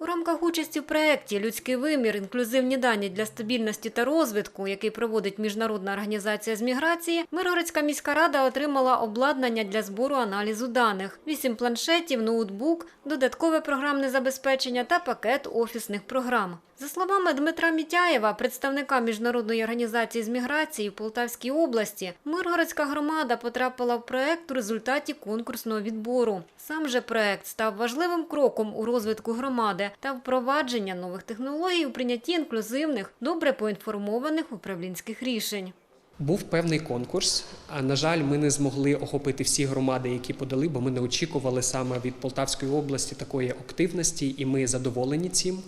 У рамках участі в проєкті Людський вимір, інклюзивні дані для стабільності та розвитку, який проводить Міжнародна організація з міграції, Миргородська міська рада отримала обладнання для збору аналізу даних: вісім планшетів, ноутбук, додаткове програмне забезпечення та пакет офісних програм. За словами Дмитра Мітяєва, представника Міжнародної організації з міграції в Полтавській області, Миргородська громада потрапила в проект у результаті конкурсного відбору. Сам же проект став важливим кроком у розвитку громади та впровадження нових технологій у прийнятті інклюзивних, добре поінформованих управлінських рішень. Був певний конкурс. А на жаль, ми не змогли охопити всі громади, які подали, бо ми не очікували саме від Полтавської області такої активності, і ми задоволені цим.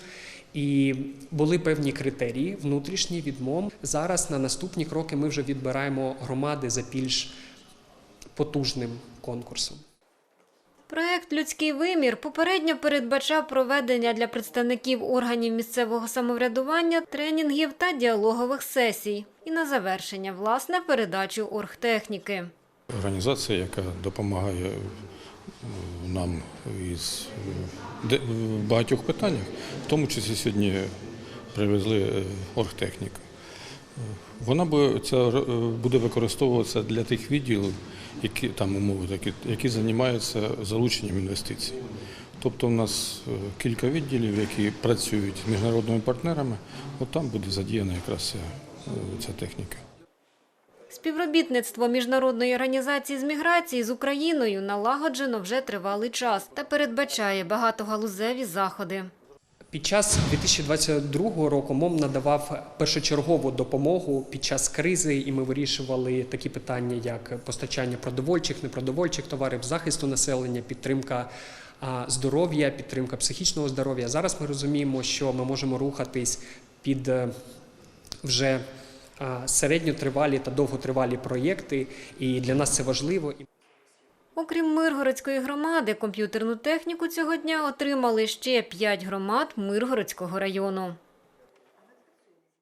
І були певні критерії внутрішні від МОМ. Зараз на наступні кроки ми вже відбираємо громади за більш потужним конкурсом. Проект Людський вимір попередньо передбачав проведення для представників органів місцевого самоврядування тренінгів та діалогових сесій. І на завершення власне передачу оргтехніки. Організація, яка допомагає е, нам із е, багатьох питаннях, в тому числі сьогодні привезли е, оргтехніку. Вона буде, це, е, буде використовуватися для тих відділів, які там умови такі, які займаються залученням інвестицій. Тобто у нас е, кілька відділів, які працюють з міжнародними партнерами, от там буде задіяна якраз ця, е, ця техніка. Співробітництво міжнародної організації з міграції з Україною налагоджено вже тривалий час та передбачає багатогалузеві заходи. Під час 2022 року МОМ надавав першочергову допомогу під час кризи, і ми вирішували такі питання, як постачання продовольчих, непродовольчих товарів, захисту населення, підтримка здоров'я, підтримка психічного здоров'я. Зараз ми розуміємо, що ми можемо рухатись під е, вже середньотривалі та довготривалі проєкти, і для нас це важливо. Окрім Миргородської громади, комп'ютерну техніку цього дня отримали ще п'ять громад Миргородського району.